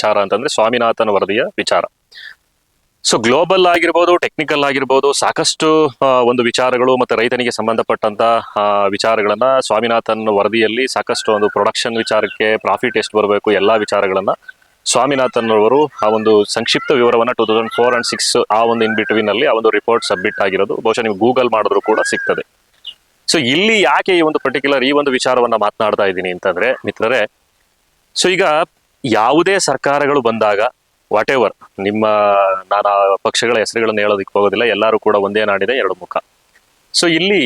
ವಿಚಾರ ಅಂತಂದ್ರೆ ಸ್ವಾಮಿನಾಥನ್ ವರದಿಯ ವಿಚಾರ. ಸೊ ಗ್ಲೋಬಲ್ ಆಗಿರ್ಬೋದು ಟೆಕ್ನಿಕಲ್ ಆಗಿರ್ಬೋದು, ಸಾಕಷ್ಟು ಒಂದು ವಿಚಾರಗಳು ಮತ್ತೆ ರೈತನಿಗೆ ಸಂಬಂಧಪಟ್ಟಂತ ವಿಚಾರಗಳನ್ನ ಸ್ವಾಮಿನಾಥನ್ ವರದಿಯಲ್ಲಿ ಸಾಕಷ್ಟು ಒಂದು ಪ್ರೊಡಕ್ಷನ್ ವಿಚಾರಕ್ಕೆ ಪ್ರಾಫಿಟ್ ಎಷ್ಟು ಬರಬೇಕು ಎಲ್ಲಾ ವಿಚಾರಗಳನ್ನ ಸ್ವಾಮಿನಾಥನ್ ಅವರು ಆ ಒಂದು ಸಂಕ್ಷಿಪ್ತ ವಿವರವನ್ನ two thousand four and six ಆ ಒಂದು ಇನ್ ಬಿಟ್ವೀನ್ ಅಲ್ಲಿ ಆ ಒಂದು ರಿಪೋರ್ಟ್ ಸಬ್ಮಿಟ್ ಆಗಿರೋದು. ಬಹುಶಃ ನೀವು ಗೂಗಲ್ ಮಾಡಿದ್ರು ಕೂಡ ಸಿಗ್ತದೆ. ಸೊ ಇಲ್ಲಿ ಯಾಕೆ ಈ ಒಂದು ಪರ್ಟಿಕ್ಯುಲರ್ ಈ ಒಂದು ವಿಚಾರವನ್ನ ಮಾತನಾಡ್ತಾ ಇದ್ದೀನಿ ಅಂತಂದ್ರೆ, ಮಿತ್ರರೇ ಸೊ ಈಗ ಯಾವುದೇ ಸರ್ಕಾರಗಳು ಬಂದಾಗ ವಾಟ್ ಎವರ್ ನಿಮ್ಮ, ನಾನು ಪಕ್ಷಗಳ ಹೆಸರುಗಳನ್ನು ಹೇಳೋದಕ್ಕೆ ಹೋಗೋದಿಲ್ಲ, ಎಲ್ಲರೂ ಕೂಡ ಒಂದೇ ನಾಡಿದೆ, ಎರಡು ಮುಖ. ಸೊ ಇಲ್ಲಿ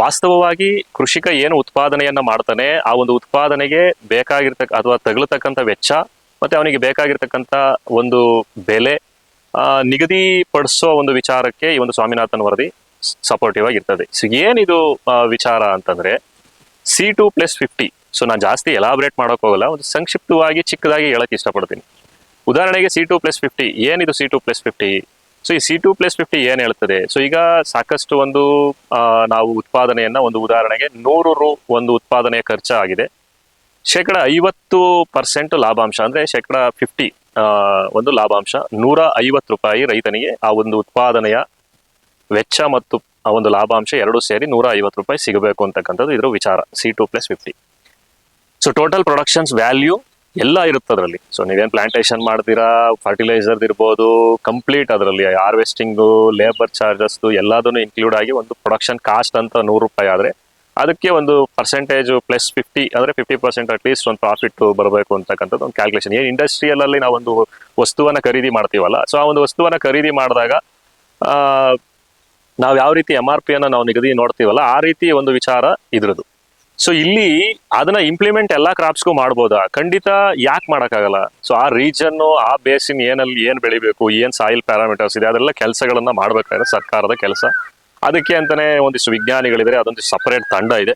ವಾಸ್ತವವಾಗಿ ಕೃಷಿಕ ಏನು ಉತ್ಪಾದನೆಯನ್ನ ಮಾಡ್ತಾನೆ, ಆ ಒಂದು ಉತ್ಪಾದನೆಗೆ ಬೇಕಾಗಿರ್ತಕ್ಕ, ಅಥವಾ ತಗಲತಕ್ಕಂಥ ವೆಚ್ಚ, ಮತ್ತೆ ಅವನಿಗೆ ಬೇಕಾಗಿರ್ತಕ್ಕಂಥ ಒಂದು ಬೆಲೆ ನಿಗದಿಪಡಿಸೋ ಒಂದು ವಿಚಾರಕ್ಕೆ ಈ ಒಂದು ಸ್ವಾಮಿನಾಥನ್ ವರದಿ ಸಪೋರ್ಟಿವ್ ಆಗಿರ್ತದೆ. ಸೊ ಏನಿದು ವಿಚಾರ ಅಂತಂದ್ರೆ C two plus fifty so ನಾನು ಜಾಸ್ತಿ ಎಲಾಬ್ರೇಟ್ ಮಾಡೋಕೆ ಹೋಗಲ್ಲ. ಒಂದು ಸಂಕ್ಷಿಪ್ತವಾಗಿ, ಚಿಕ್ಕದಾಗಿ ಹೇಳಕ್ಕೆ ಇಷ್ಟಪಡ್ತೀನಿ. ಉದಾಹರಣೆಗೆ ಸಿ ಟು ಪ್ಲಸ್ ಫಿಫ್ಟಿ ಏನಿದು C two plus fifty so ಈ ಸಿ ಟು ಪ್ಲಸ್ ಫಿಫ್ಟಿ ಏನು ಹೇಳ್ತದೆ? ಸೊ ಈಗ ಸಾಕಷ್ಟು ಒಂದು ನಾವು ಉತ್ಪಾದನೆಯನ್ನು ಒಂದು ಉದಾಹರಣೆಗೆ ನೂರು ರು ಒಂದು ಉತ್ಪಾದನೆಯ ಖರ್ಚಾಗಿದೆ ಶೇಕಡ ಐವತ್ತು ಪರ್ಸೆಂಟ್ ಲಾಭಾಂಶ, ಅಂದರೆ ಶೇಕಡ ಫಿಫ್ಟಿ ಒಂದು ಲಾಭಾಂಶ. ನೂರ ಐವತ್ತು ರೂಪಾಯಿ ರೈತನಿಗೆ ಆ ಒಂದು ಉತ್ಪಾದನೆಯ ವೆಚ್ಚ ಮತ್ತು ಆ ಒಂದು ಲಾಭಾಂಶ ಎರಡು ಸೇರಿ ನೂರ ಐವತ್ತು ರೂಪಾಯಿ ಸಿಗಬೇಕು ಅಂತಕ್ಕಂಥದ್ದು ಇದ್ರ ವಿಚಾರ C two plus fifty so total productions value ಎಲ್ಲ ಇರುತ್ತೆ ಅದರಲ್ಲಿ ಸೊ ನೀವೇನು ಪ್ಲಾಂಟೇಶನ್ ಮಾಡ್ತೀರಾ ಫರ್ಟಿಲೈಸರ್ ಇರ್ಬೋದು ಕಂಪ್ಲೀಟ್ ಅದರಲ್ಲಿ ಹಾರ್ವೆಸ್ಟಿಂಗು ಲೇಬರ್ ಚಾರ್ಜಸ್ದು ಎಲ್ಲದನ್ನು ಇನ್ಕ್ಲೂಡ್ ಆಗಿ ಒಂದು ಪ್ರೊಡಕ್ಷನ್ ಕಾಸ್ಟ್ ಅಂತ ನೂರು ರೂಪಾಯಿ ಆದರೆ, ಅದಕ್ಕೆ ಒಂದು ಪರ್ಸೆಂಟೇಜ್ ಪ್ಲಸ್ ಫಿಫ್ಟಿ ಅಂದರೆ ಫಿಫ್ಟಿ ಪರ್ಸೆಂಟ್ ಅಟ್ ಲೀಸ್ಟ್ ಒಂದು ಪ್ರಾಫಿಟ್ ಬರಬೇಕು ಅಂತಕ್ಕಂಥದ್ದು ಒಂದು ಕ್ಯಾಲ್ಕುಲೇಷನ್ ಏನು ಇಂಡಸ್ಟ್ರಿಯಲ್ ನಾವು ಒಂದು ವಸ್ತುವನ್ನು ಖರೀದಿ ಮಾಡ್ತೀವಲ್ಲ ಸೊ ಆ ಒಂದು ವಸ್ತುವನ್ನು ಖರೀದಿ ಮಾಡಿದಾಗ ನಾವು ಯಾವ ರೀತಿ ಎಂ ಆರ್ ಪಿ ಅನ್ನ ನಾವು ನಿಗದಿ ನೋಡ್ತೀವಲ್ಲ, ಆ ರೀತಿ ಒಂದು ವಿಚಾರ ಇದ್ರದ್ದು ಸೊ ಇಲ್ಲಿ ಅದನ್ನ ಇಂಪ್ಲಿಮೆಂಟ್ ಎಲ್ಲಾ ಕ್ರಾಪ್ಸ್ಗೂ ಮಾಡ್ಬೋದಾ? ಖಂಡಿತ ಯಾಕೆ ಮಾಡೋಕ್ಕಾಗಲ್ಲ? ಸೊ ಆ ರೀಜನ್ ಆ ಬೇಸಿನ್ ಏನಲ್ಲಿ ಏನ್ ಬೆಳಿಬೇಕು, ಏನ್ ಸಾಯಿಲ್ ಪ್ಯಾರಾಮೀಟರ್ಸ್ ಇದೆ, ಅದೆಲ್ಲ ಕೆಲಸಗಳನ್ನ ಮಾಡ್ಬೇಕಾದ್ರೆ ಸರ್ಕಾರದ ಕೆಲಸ. ಅದಕ್ಕೆ ಅಂತಾನೆ ಒಂದಿಷ್ಟು ವಿಜ್ಞಾನಿಗಳಿದ್ರೆ ಅದೊಂದು ಸಪರೇಟ್ ತಂಡ ಇದೆ.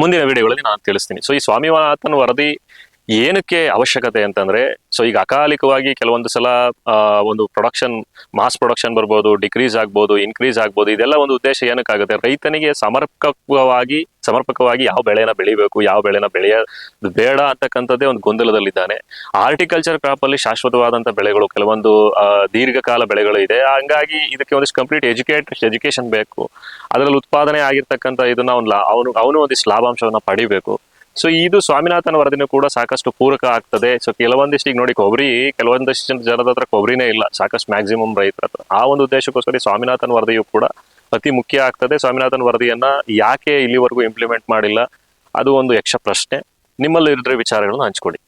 ಮುಂದಿನ ವಿಡಿಯೋಗಳಲ್ಲಿ ನಾನು ತಿಳಿಸ್ತೀನಿ. ಸೊ ಈ ಸ್ವಾಮಿನಾಥನ್ ವರದಿ ಏನಕ್ಕೆ ಅವಶ್ಯಕತೆ ಅಂತಂದ್ರೆ ಸೊ ಈಗ ಅಕಾಲಿಕವಾಗಿ ಕೆಲವೊಂದು ಸಲ ಒಂದು ಪ್ರೊಡಕ್ಷನ್ ಮಾಸ್ ಪ್ರೊಡಕ್ಷನ್ ಬರ್ಬೋದು ಡಿಕ್ರೀಸ್ ಆಗ್ಬೋದು ಇನ್ಕ್ರೀಸ್ ಆಗ್ಬೋದು, ಇದೆಲ್ಲ ಒಂದು ಉದ್ದೇಶ ಏನಕ್ಕಾಗುತ್ತೆ? ರೈತನಿಗೆ ಸಮರ್ಪಕವಾಗಿ ಸಮರ್ಪಕವಾಗಿ ಯಾವ ಬೆಳೆನ ಬೆಳಿಬೇಕು, ಯಾವ ಬೆಳೆನ ಬೆಳೆಯ ಬೇಡ ಅಂತಕ್ಕಂಥದ್ದೇ ಒಂದು ಗೊಂದಲದಲ್ಲಿದ್ದಾನೆ. ಆರ್ಟಿಕಲ್ಚರ್ ಕ್ರಾಪ್ ಅಲ್ಲಿ ಶಾಶ್ವತವಾದಂತ ಬೆಳೆಗಳು, ಕೆಲವೊಂದು ದೀರ್ಘಕಾಲ ಬೆಳೆಗಳು ಇದೆ. ಹಂಗಾಗಿ ಇದಕ್ಕೆ ಒಂದಿಷ್ಟು ಕಂಪ್ಲೀಟ್ ಎಜುಕೇಟ್ ಎಜುಕೇಶನ್ ಬೇಕು. ಅದರಲ್ಲಿ ಉತ್ಪಾದನೆ ಆಗಿರ್ತಕ್ಕಂಥ ಇದನ್ನ ಅವ್ನು ಅವನು ಅವನು ಒಂದಿಷ್ಟು ಲಾಭಾಂಶವನ್ನ ಪಡಿಬೇಕು. ಸೊ ಇದು ಸ್ವಾಮಿನಾಥನ ವರದಿನೂ ಕೂಡ ಸಾಕಷ್ಟು ಪೂರಕ ಆಗ್ತದೆ. ಸೊ ಕೆಲವೊಂದಿಷ್ಟು ಈಗ ನೋಡಿ, ಕೊಬ್ಬರಿ, ಕೆಲವೊಂದಿಷ್ಟು ಜನ- ಜನದ ಹತ್ರ ಕೊಬ್ಬರಿನೇ ಇಲ್ಲ. ಸಾಕಷ್ಟು ಮ್ಯಾಕ್ಸಿಮಮ್ ರೈತರ ಆ ಒಂದು ಉದ್ದೇಶಕ್ಕೋಸ್ಕರ ಸ್ವಾಮಿನಾಥನ್ ವರದಿಯು ಕೂಡ ಅತಿ ಮುಖ್ಯ ಆಗ್ತದೆ. ಸ್ವಾಮಿನಾಥನ್ ವರದಿಯನ್ನ ಯಾಕೆ ಇಲ್ಲಿವರೆಗೂ ಇಂಪ್ಲಿಮೆಂಟ್ ಮಾಡಿಲ್ಲ? ಅದು ಒಂದು ಯಕ್ಷ ಪ್ರಶ್ನೆ ನಿಮ್ಮಲ್ಲಿ ಇದ್ರೆ ವಿಚಾರಗಳನ್ನು ಹಂಚ್ಕೊಡಿ